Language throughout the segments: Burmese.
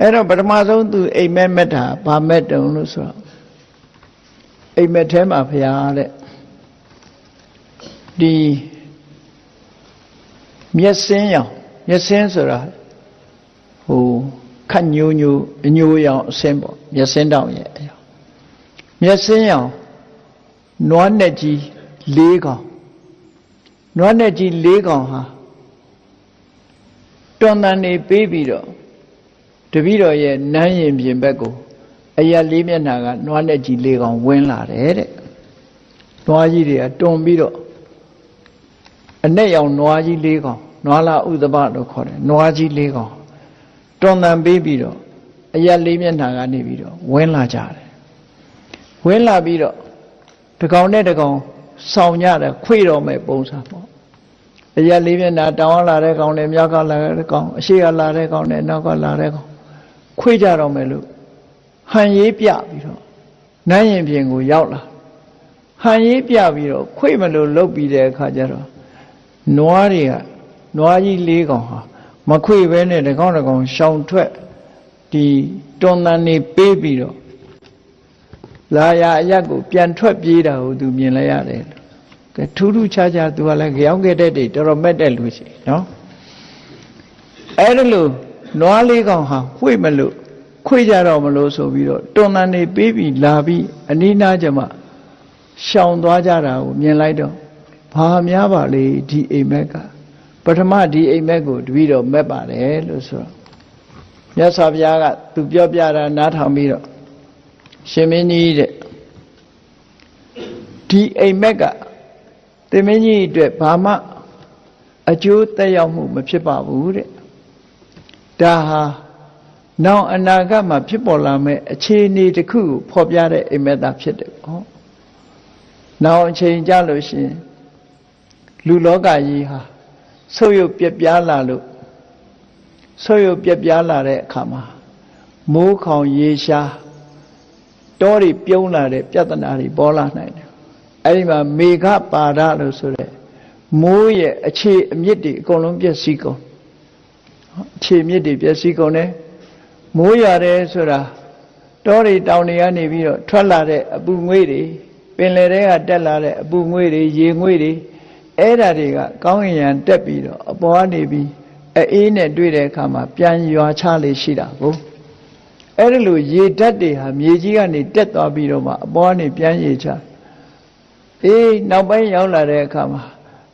အဲ့တော့ပထမဆုံးသူအိမ်မက်မက်တာဗာမက်တုံလို့ဆိုတော့အိမ်မက်ထဲမှာဖရာတဲ့ဒီမျက်စင်းရောင်မျက်စင်းဆိုတာဟိုခတ်ညိုညိုအညိုရောင်အစင်းပေါ့မျက်စင်းတောင်ရဲ့အရောင်မျက်စင်းရောင်နွားနဲ့ကြီး၄ကောင်နွားနဲ့ကြီး၄ကောင်ဟာတွန်တန်နေပေးပြီးတော့ တပည့်တော်ရဲ့နန်းရင်ပြင်ဘက်ကိုအရာလေးမျက်နှာကနွားနဲ့ကြီး၄ကောင်ဝင်လာတယ်တဲ့နွားကြီးတွေကတွန်ပြီးတော့အနဲ့ရောင်နွားကြီး၄ကောင်နွားလာဥဒဘလို့ခေါ်တယ်နွားကြီး၄ကောင်တွန်တန်ပေးပြီးတော့အရာလေးမျက်နှာကနေပြီးတော့ဝင်လာကြတယ်ဝင်လာပြီးတော့တကောင်နဲ့တကောင်ဆောင်ကြတယ်ခွေတော်မဲ့ပုံစံပေါ့အရာလေးမျက်နှာတောင်းလာတဲ့ကောင်နဲ့မြောက်ကလာတဲ့ကောင်အရှိကလာတဲ့ကောင်နဲ့နောက်ကလာတဲ့ကောင် ခွေကြတော့မယ်လို့ဟန်ရေးပြပြီးတော့နန်းရင်ပြင်ကိုရောက်လာဟန်ရေးပြပြီးတော့ခွေမလို့လုတ်ပြီးတဲ့အခါကျတော့နွားတွေကနွားကြီး၄ကောင်ဟာမခွေပဲနဲ့တကောင်တကောင်ရှောင်ထွက်ဒီတွန်တန်နေပေးပြီးတော့လာရအရက်ကိုပြန်ထွက်ပြေးတာကိုသူမြင်လိုက်ရတယ်လို့ကဲထူးထူးခြားခြားသူကလည်းကြောင်ခဲ့တဲ့တွေတော်တော်မက်တဲ့လူရှိနော်အဲ့ဒါလို့နွားလေးကောင်ဟာဝှေ့မလို့ ခွေကြတော့မလို့ဆိုပြီးတော့တွန်တန်နေပေးပြီးလာပြီးအနိနာကျမရှောင်သွားကြတာကိုမြင်လိုက်တော့ဘာများပါလေဒီအိမ်မက်ကပထမဒီအိမ်မက်ကိုတပည့်တော်မက်ပါတယ်လို့ဆိုတော့မြတ်စွာဘုရားကသူပြောပြတာနားထောင်ပြီးတော့ရှင်မင်းကြီးတဲ့ဒီအိမ်မက်ကသင်မင်းကြီးအတွက်ဘာမှအကျိုးသက်ရောက်မှုမဖြစ်ပါဘူးတဲ့ဒါဟာ နောင်အနာဂတ်မှာဖြစ်ပေါ်လာမယ့်အခြေအနေတစ်ခုကိုဖော်ပြတဲ့အိမ်မက်သားဖြစ်တယ်ပေါ့နောင်အချိန်ကြလို့ရှိရင်လူလောကကြီးဟာဆုပ်ယုပ်ပြက်ပြားလာလို့ဆုပ်ယုပ်ပြက်ပြားလာတဲ့အခါမှာမိုးခေါင်ရေရှားတောတွေပြုံးလာတဲ့ပြဿနာတွေပေါ်လာနိုင်တယ်အဲ့ဒီမှာမေဃပါဒလို့ဆိုတဲ့မိုးရဲ့အခြေအမြစ်တွေအကုန်လုံးပျက်စီးကုန်အခြေအမြစ်တွေပျက်စီးကုန်တယ် မိုးရတယ်ဆိုတာတောတွေတောင်တွေကနေပြီးတော့ထွက်လာတဲ့အပူငွေ့တွေပင်လယ်ထဲကတက်လာတဲ့အပူငွေ့တွေရေငွေ့တွေအဲ့ဓာတွေကကောင်းကင်ယံတက်ပြီးတော့အပေါ်ကနေပြီးအေးနဲ့တွေ့တဲ့အခါမှာပြန်ရွာချလေရှိတာကိုအဲ့ဒီလိုရေဓာတ်တွေဟာမြေကြီးကနေတက်သွားပြီးတော့မှအပေါ်ကနေပြန်ရေချအေးနောက်ပိုင်းရောက်လာတဲ့အခါမှာ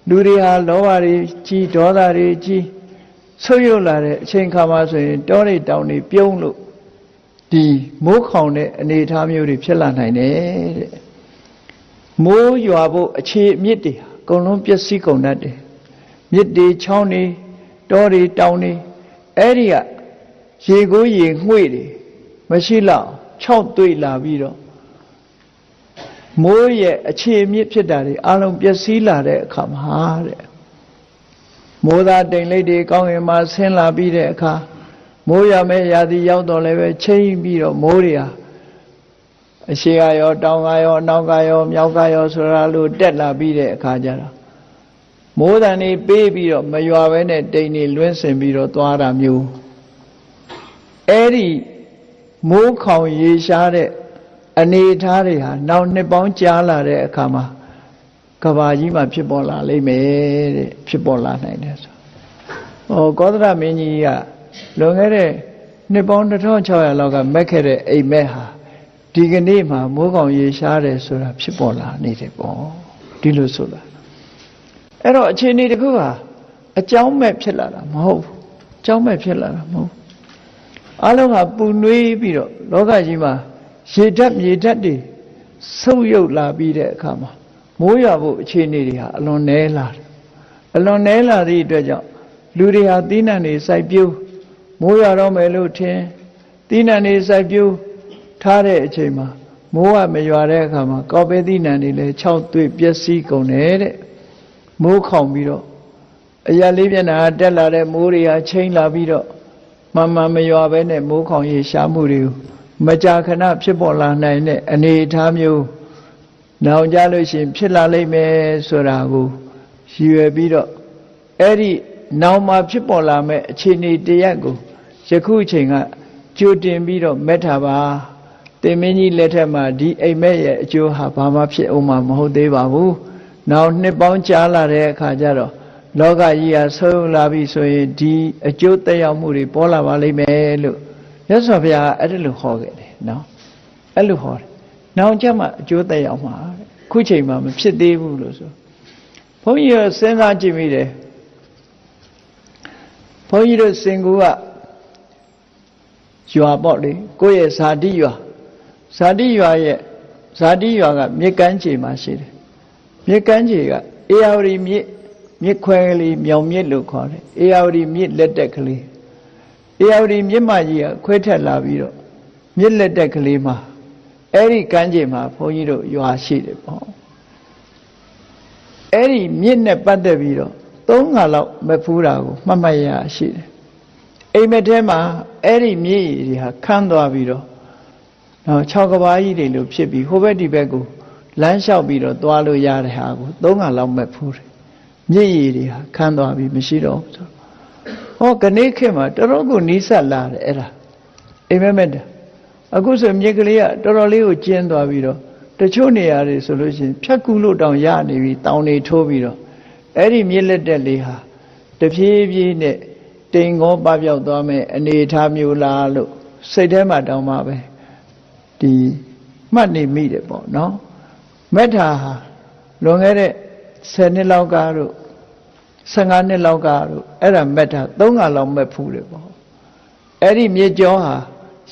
လူတွေဟာလောဘတွေကြီးဒေါသတွေကြီး ဆုပ်ယုပ်လာတဲ့အချိန်ခါမှာဆိုရင်တောတွေတောင်တွေပြုံးလို့ဒီမိုးခေါင်တဲ့အနေအထားမျိုးတွေဖြစ်လာနိုင်တယ်တဲ့မိုးရွာဖို့အခြေအမြစ်တွေဟာအကုန်လုံးပျက်စီးကုန်တတ်တယ်မြစ်တွေချောင်းတွေတောတွေတောင်တွေအဲ့ဒီကရေကိုးရေငွေ့တွေမရှိလောက်၆တွေ့လာပြီးတော့မိုးရဲ့အခြေအမြစ်ဖြစ်တာတွေအလုံးပျက်စီးလာတဲ့အခါမှာတဲ့ မိုးသားတိမ်လိပ်တွေကောင်းရင်မှဆင်းလာပြီးတဲ့အခါမိုးရမဲ့ရာသီရောက်တော့လည်းပဲချိန်ပြီးတော့မိုးတွေဟာအရှိကရောတောင်ကရောအနောက်ကရောမြောက်ကရောဆိုတာလို့တက်လာပြီးတဲ့အခါကျတော့မိုးတန်နေပေးပြီးတော့မရွာပဲနဲ့တိမ်နေလွင့်စင်ပြီးတော့သွားတာမျိုးအဲ့ဒီမိုးခေါင်ရေရှားတဲ့အနေအထားတွေဟာနောက်နှစ်ပေါင်းကြာလာတဲ့အခါမှာ ကဘာကြီးမှာဖြစ်ပေါ်လာလိမ့်မယ်တဲ့ဖြစ်ပေါ်လာနိုင်တယ်ဆိုဟောကောသရမင်းကြီးကလွန်ခဲ့တဲ့နှစ်ပေါင်း1600လောက်ကမက်ခဲ့တဲ့အိမ်မက်ဟာဒီကနေ့မှာမိုးကောင်ရေရှားတယ်ဆိုတာဖြစ်ပေါ်လာနေတယ်ပေါ့ဒီလိုဆိုတာအဲ့တော့အခြေအနေတစ်ခုဟာအကြောင်းမဲ့ဖြစ်လာတာမဟုတ်ဘူးအကြောင်းမဲ့ဖြစ်လာတာမဟုတ်အလုံးကပူနွေးပြီးတော့လောကကြီးမှာရေဓာတ်မြေဓာတ်တွေဆုပ်ယုပ်လာပြီးတဲ့အခါမှာ မိုးရွာဖို့အခြေအနေတွေဟာအလွန်နည်းလာတယ်အလွန်နည်းလာသည့်အတွက်ကြောင့်လူတွေဟာသီးနှံတွေစိုက်ပျိုးမိုးရွာတော့မယ်လို့ထင်သီးနှံတွေစိုက်ပျိုးထားတဲ့အချိန်မှာမိုးကမရွာတဲ့အခါမှာကောက်ပဲသီးနှံတွေလည်း6သွေ့ပျက်စီးကုန်တယ်တဲ့မိုးခေါင်ပြီးတော့အရာလေးမျက်နှာတက်လာတဲ့မိုးတွေဟာချိန်လာပြီးတော့မမှန်မရွာပဲနဲ့မိုးခေါင်ရေရှားမှုတွေကိုမကြာခဏဖြစ်ပေါ်လာနိုင်တဲ့အနေအထားမျိုး နောင်ကြလို့ရှိရင်ဖြစ်လာလိမ့်မယ်ဆိုတာကိုရည်ရွယ်ပြီးတော့အဲ့ဒီနောင်မှာဖြစ်ပေါ်လာမဲ့အခြေအနေတရက်ကိုယခုအချိန်ကကြိုတင်ပြီးတော့မက်ထာပါတင်မင်းကြီးလက်ထက်မှာဒီအိမ်မက်ရဲ့အကျိုးဟာဘာမှဖြစ်အောင်မှာမဟုတ်သေးပါဘူးနောက်နှစ်ပေါင်းကြာလာတဲ့အခါကျတော့လောကကြီးဟာဆုံးလာပြီဆိုရင်ဒီအကျိုးသက်ရောက်မှုတွေပေါ်လာပါလိမ့်မယ်လို့မြတ်စွာဘုရားအဲ့ဒါလိုဟောခဲ့တယ်နော်အဲ့လိုဟောတယ် နောက်ကျမှအကျိုးသက်ရောက်မှာတဲ့ခုချိန်မှာမဖြစ်သေးဘူးလို့ဆိုဘုန်းကြီးကစဉ်းစားကြည့်မိတယ်ဘုန်းကြီးတို့စင်ကူကရွာပေါ့လေကိုယ့်ရဲ့ဇာတိရွာဇာတိရွာရဲ့ဇာတိရွာကမြစ်ကမ်းခြေမှာရှိတယ်မြစ်ကမ်းခြေကအေယာဝတီမြစ်မြစ်ခွဲကလေးမြောင်မြစ်လို့ခေါ်တယ်အေယာဝတီမြစ်လက်တက်ကလေးအေယာဝတီမြစ်မကြီးကခွဲထက်လာပြီးတော့မြစ်လက်တက်ကလေးမှာ အဲ့ဒီကမ်းခြေမှာဘုန်းကြီးတို့ရွာရှိတယ်ပေါ့အဲ့ဒီမြစ်နဲ့ပတ်သက်ပြီးတော့သုံးခါလောက်မဖူးတာကိုမှတ်မှတ်ရရှိတယ်အိမ်မက်ထဲမှာအဲ့ဒီမြစ်ရည်တွေဟာခန်းသွားပြီးတော့နော်6ကဘာကြီးတွေလို့ဖြစ်ပြီးဟိုဘက်ဒီဘက်ကိုလမ်းလျှောက်ပြီးတော့သွားလို့ရတဲ့ဟာကိုသုံးခါလောက်မက်ဖူးတယ်မြစ်ရည်တွေဟာခန်းသွားပြီးမရှိတော့ဘူးဆိုဟောကနေ့ခေတ်မှာတော်တော်ကိုနီးစပ်လာတယ်အဲ့ဒါအိမ်မက်မက်တာ အခုဆိုမြစ်ကလေးကတော်တော်လေးကိုကျင်းသွားပြီးတော့တချို့နေရာတွေဆိုလို့ရှိရင်ဖြတ်ကူလို့တောင်ရနေပြီတောင်တွေထိုးပြီးတော့အဲ့ဒီမြစ်လက်တက်လေးဟာတဖြည်းဖြည်းနဲ့တိမ်ကောပပြောက်သွားမယ်အနေထားမျိုးလားလို့စိတ်ထဲမှာတောင်းပါပဲဒီမှတ်နေမိတယ်ပေါ့နော်မေတ္တာဟာလွန်ခဲ့တဲ့10နှစ်လောက်ကတို့15နှစ်လောက်ကတို့အဲ့ဒါမေတ္တာ3ခါလောက်မဲ့ဖူးတယ်ပေါ့အဲ့ဒီမြေကျော်ဟာ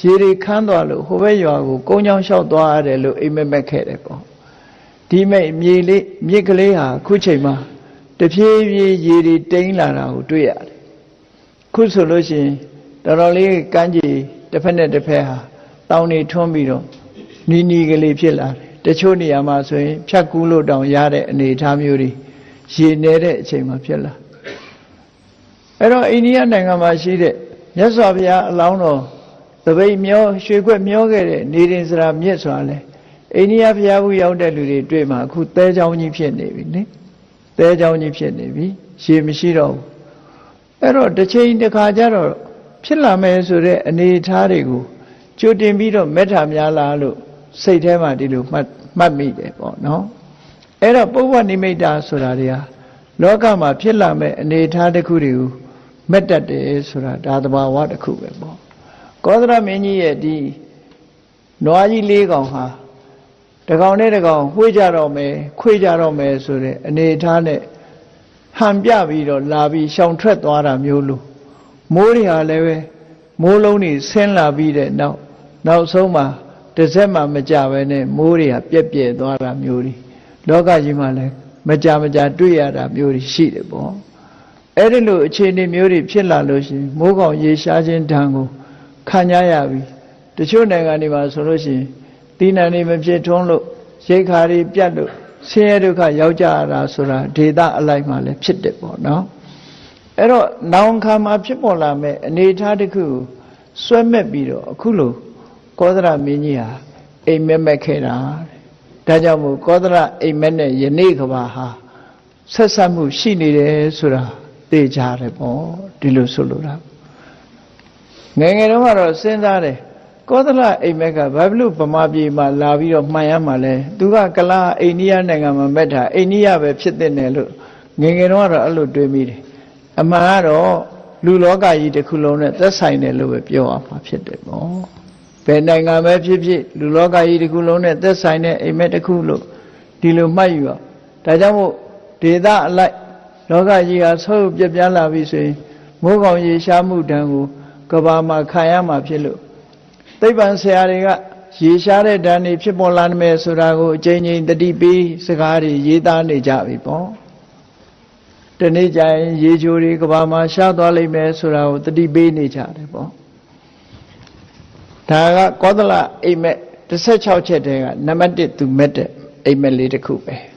ရေတွေခန်းသွားလို့ဟိုဘက်ရွာကိုကုန်းချောင်းလျှောက်သွားရတယ်လို့အိမ်မက်မက်ခဲ့တယ်ပေါ့ဒီမဲ့မြေလေးမြေကလေးဟာအခုချိန်မှာတဖြည်းဖြည်းရေတွေတိမ်လာတာကိုတွေ့ရတယ်ခုဆိုလို့ရှိရင်တော်တော်လေးကမ်းခြေတစ်ဖက်နဲ့တစ်ဖက်ဟာတောင်တွေထွန်းပြီးတော့နီးနီးကလေးဖြစ်လာတယ်တချို့နေရာမှာဆိုရင်ဖြတ်ကူးလို့တောင်ရတဲ့အနေအထားမျိုးတွေရေနေတဲ့အချိန်မှာဖြစ်လာအဲ့တော့အိန္ဒိယနိုင်ငံမှာရှိတဲ့မြတ်စွာဘုရားအလောင်းတော် သပိတ်မျောရွှေခွက်မျောခဲ့တဲ့နေရင်စရာမြစ်ဆိုတာလဲအိန္ဒိယဘုရားဘူးရောက်တဲ့လူတွေတွေ့မှာအခုသဲချောင်းကြီးဖြစ်နေပြီလေသဲချောင်းကြီးဖြစ်နေပြီရေမရှိတော့ဘူးအဲ့တော့တစ်ချိန်တစ်ခါကျတော့ဖြစ်လာမယ်ဆိုတဲ့အနေအထားတွေကိုကြိုတင်ပြီးတော့မေတ္တာများလားလို့စိတ်ထဲမှာဒီလိုမှတ်မှတ်မိတယ်ပေါ့နော်အဲ့တော့ပုဗ္ဗနိမိတ်တာဆိုတာတွေဟာလောကမှာဖြစ်လာမဲ့အနေအထားတစ်ခုတွေကိုမက်တတ်တယ်ဆိုတာဒါသဘာဝတစ်ခုပဲပေါ့ ကောသရမင်းကြီးရဲ့ဒီနွားကြီးလေးကောင်ဟာတကောင်နဲ့တကောင်ဝှေ့ကြတော့မယ်ခွေကြတော့မယ်ဆိုတဲ့အနေအထားနဲ့ဟန်ပြပြီးတော့လာပြီးရှောင်ထွက်သွားတာမျိုးလို့မိုးတွေဟာလည်းပဲမိုးလုံးတွေဆင်းလာပြီးတဲ့နောက်နောက်ဆုံးမှာတစ်စက်မှမကြပဲနဲ့မိုးတွေကပြက်ပြက်သွားတာမျိုးတွေလောကကြီးမှာလည်းမကြမကြတွေ့ရတာမျိုးတွေရှိတယ်ပေါ့အဲ့ဒီလိုအခြေအနေမျိုးတွေဖြစ်လာလို့ရှိရင်မိုးကောင်ရေရှားခြင်းတံကို ခံရရပြီတချို့နိုင်ငံတွေမှာဆိုလို့ရှိရင်တိဏ္ဍတွေမဖြစ်ထွန်းလို့ရိတ်ခါတွေပြတ်လို့ဆင်းရဲဒုက္ခရောက်ကြရတာဆိုတာဒေသအလိုက်မှာလည်းဖြစ်တယ်ပေါ့နော်အဲ့တော့နောင်ခါမှာဖြစ်ပေါ်လာမဲ့အနေအထားတစ်ခုကိုစွဲမဲ့ပြီးတော့အခုလိုကောသရမင်းကြီးဟာအိမ်မက်မက်ခဲ့တာတဲ့ဒါကြောင့်မို့ကောသရအိမ်မက်နဲ့ယနေ့ကဘာဟာဆက်ဆက်မှုရှိနေတယ်ဆိုတာသိကြတယ်ပေါ့ဒီလိုဆိုလိုတာ ငယ်ငယ်တုန်းကတော့စဉ်းစားတယ်ကောသလအိမ်မက်ကဘာဖြစ်လို့ဗမာပြည်မှာလာပြီးတော့မှန်ရမှာလဲသူကကလာအိန္ဒိယနိုင်ငံမှာမက်တာအိန္ဒိယပဲဖြစ်တဲ့နယ်လို့ငယ်ငယ်တုန်းကတော့အဲ့လိုတွေးမိတယ်အမှန်ကတော့လူလောကကြီးတစ်ခုလုံးနဲ့သက်ဆိုင်တယ်လို့ပဲပြောရမှာဖြစ်တယ်ပေါ့ဘယ်နိုင်ငံပဲဖြစ်ဖြစ်လူလောကကြီးတစ်ခုလုံးနဲ့သက်ဆိုင်တဲ့အိမ်မက်တစ်ခုလို့ဒီလိုမှတ်ယူအောင်ဒါကြောင့်မို့ဒေသအလိုက်လောကကြီးဟာဆုပ်ပြပြလာပြီဆိုရင်မိုးကောင်ရေရှားမှုတံကို ကဘာမှာခံရမှာဖြစ်လို့သိပ္ပံဆရာတွေကရေရှားတဲ့ဓာတ်တွေဖြစ်ပေါ်လာမယ်ဆိုတာကိုအချိန်ချင်းတတိပေးစကားတွေရေးသားနေကြပြီပေါ့တနေ့ကျရင်ရေချိုတွေကဘာမှာရှားသွားလိမ့်မယ်ဆိုတာကိုတတိပေးနေကြတယ်ပေါ့ဒါကကောသလအိမ်မက်16ချက်တည်းကနံပါတ်1သူမက်တဲ့အိမ်မက်လေးတစ်ခုပဲ